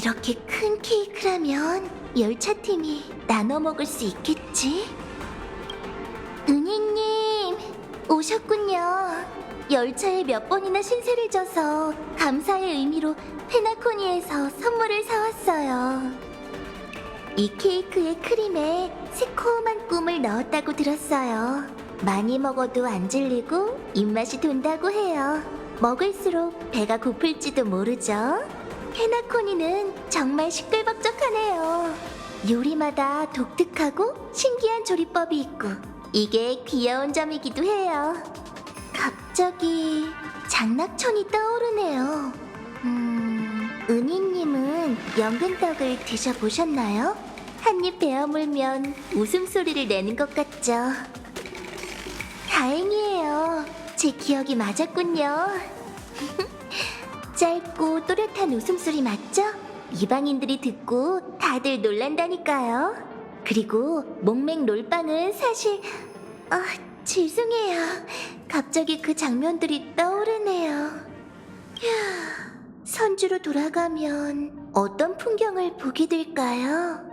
이렇게 큰 케이크라면 열차 팀이 나눠 먹을 수 있겠지? 은희님, 오셨군요. 열차에 몇 번이나 신세를 져서 감사의 의미로 페나코니에서 선물을 사왔어요. 이 케이크의 크림에 새콤한 꿈을 넣었다고 들었어요. 많이 먹어도 안 질리고 입맛이 돈다고 해요. 먹을수록 배가 고플지도 모르죠. 페나코니는 정말 시끌벅적하네요. 요리마다 독특하고 신기한 조리법이 있고 이게 귀여운 점이기도 해요. 갑자기 장낙천이 떠오르네요. 음, 은희님은 연근떡을 드셔보셨나요? 한입 베어 물면 웃음소리를 내는 것 같죠? 다행이에요. 제 기억이 맞았군요. 짧고 또렷한 웃음소리 맞죠? 이방인들이 듣고 다들 놀란다니까요. 그리고 목맹 롤빵은 사실 아 죄송해요. 갑자기 그 장면들이 떠오르네요. 휴, 선주로 돌아가면 어떤 풍경을 보게 될까요?